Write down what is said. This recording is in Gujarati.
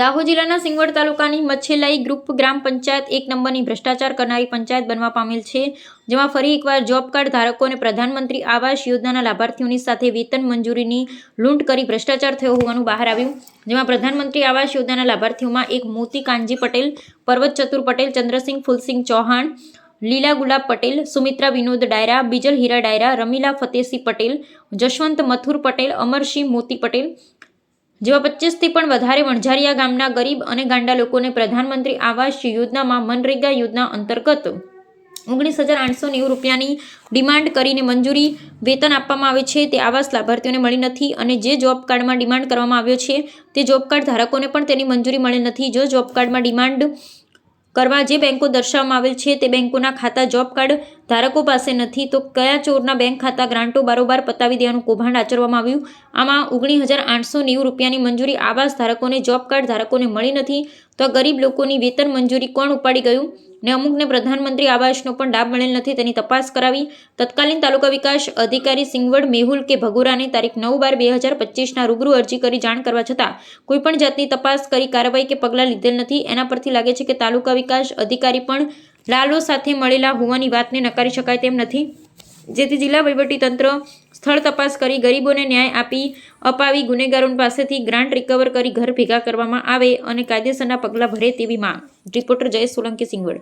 દાહોદ જિલ્લાના સિંગવડ તાલુકાની મચ્છેલાઈ ગ્રુપ ગ્રામ પંચાયત એક નંબરની ભ્રષ્ટાચાર કરનારી પંચાયત બનવા પામેલ છે, જેમાં ફરી એકવાર જોબ કાર્ડ ધારકોને પ્રધાનમંત્રી આવાસ યોજનાના લાભાર્થીઓની સાથે વેતન મંજૂરીની લૂંટ કરી ભ્રષ્ટાચાર થયો હોવાનું બહાર આવ્યું, જેમાં પ્રધાનમંત્રી આવાસ યોજનાના લાભાર્થીઓમાં એક મોતી કાનજી પટેલ, પર્વત ચતુર પટેલ, ચંદ્રસિંહ ફુલસિંહ ચૌહાણ, લીલા ગુલાબ પટેલ, સુમિત્રા વિનોદ ડાયરા, બીજલ હીરા ડાયરા, રમીલા ફતેહસિંહ પટેલ, જશવંત મથુર પટેલ, અમરસિંહ મોતી પટેલ જેવા પચીસથી પણ વધારે વણઝારિયા ગામના ગરીબ અને ગાંડા લોકોને પ્રધાનમંત્રી આવાસ યોજનામાં મનરેગા યોજના અંતર્ગત ઓગણીસ હજાર આઠસો નેવું રૂપિયાની ડિમાન્ડ કરીને મંજૂરી વેતન આપવામાં આવે છે. તે આવાસ લાભાર્થીઓને મળી નથી અને જે જોબ કાર્ડમાં ડિમાન્ડ કરવામાં આવ્યો છે, તે જોબ કાર્ડ ધારકોને પણ તેની મંજૂરી મળી નથી. જો જોબ કાર્ડમાં ડિમાન્ડ કરવા જે બેંકો દર્શાવવામાં આવેલ છે, તે બેંકોના ખાતા જોબ કાર્ડ ધારકો પાસે નથી, તો કયા ચોરના બેંક ખાતા ગ્રાન્ટો બારોબાર પતાવી દેવાનું કૌભાંડ આચરવામાં આવ્યું? આમાં ઓગણીસ હજાર આઠસો નેવું રૂપિયાની મંજૂરી, આવાસ ધારકોને, જોબ કાર્ડ ધારકોને મળી નથી, તો ગરીબ લોકોની વેતન મંજૂરી કોણ ઉપાડી ગયું? ને અમુકને પ્રધાનમંત્રી આવાસનો પણ લાભ મળેલ નથી, તેની તપાસ કરાવી. તત્કાલીન તાલુકા વિકાસ અધિકારી સિંગવડ મેહુલ કે ભગુરાને તારીખ નવ બાર બે હજાર પચીસના રૂબરૂ અરજી કરી જાણ કરવા છતાં, કોઈપણ જાતની તપાસ કરી કાર્યવાહી કે પગલાં લીધેલ નથી. એના પરથી લાગે છે કે તાલુકા વિકાસ અધિકારી પણ લાલો સાથે મળેલા હોવાની વાતને નકારી શકાય તેમ નથી. જેથી જિલ્લા વહીવટીતંત્ર સ્થળ તપાસ કરી ગરીબોને ન્યાય આપી અપાવી ગુનેગારો પાસેથી ગ્રાન્ટ રિકવર કરી ઘર ભેગા કરવામાં આવે અને કાયદેસરના પગલાં ભરે તેવી માંગ. રિપોર્ટર જયેશ સોલંકી સિંગવડ.